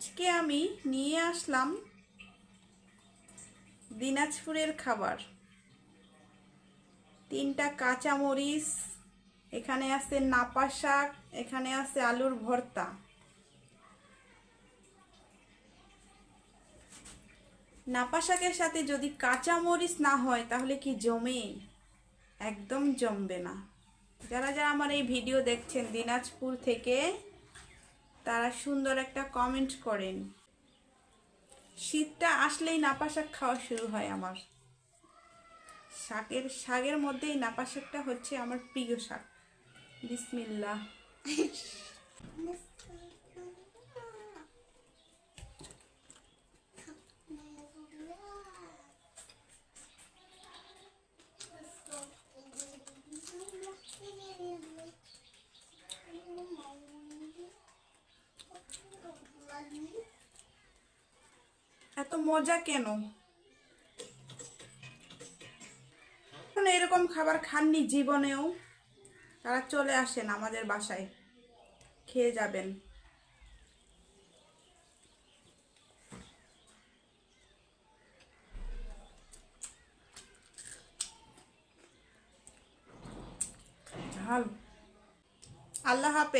আজকে আমি নিয়ে আসলাম দিনাজপুরের খাবার। তিনটা কাঁচা মরিচ এখানে আছে নাপা শাক, এখানে আছে আলুর ভর্তা। নাপা শাকের সাথে যদি কাঁচা মরিচ না হয়, তাহলে কি জমে? একদম জমবে না। যারা যারা আমার এই ভিডিও দেখছেন দিনাজপুর থেকে তারা সুন্দর একটা কমেন্ট করেন। শীতটা আসলেই নাপা শাক খাওয়া শুরু হয় আমার। শাকের শাকের মধ্যেই নাপা শাকটা হচ্ছে আমার প্রিয় শাক। বিসমিল্লাহ। এত মজা কেন? এরকম খাবার খাননি জীবনেও। তারা চলে আসেন আমাদের বাসায়। খেয়ে যাবেন। ঝাল। আল্লাহ হাফেজ।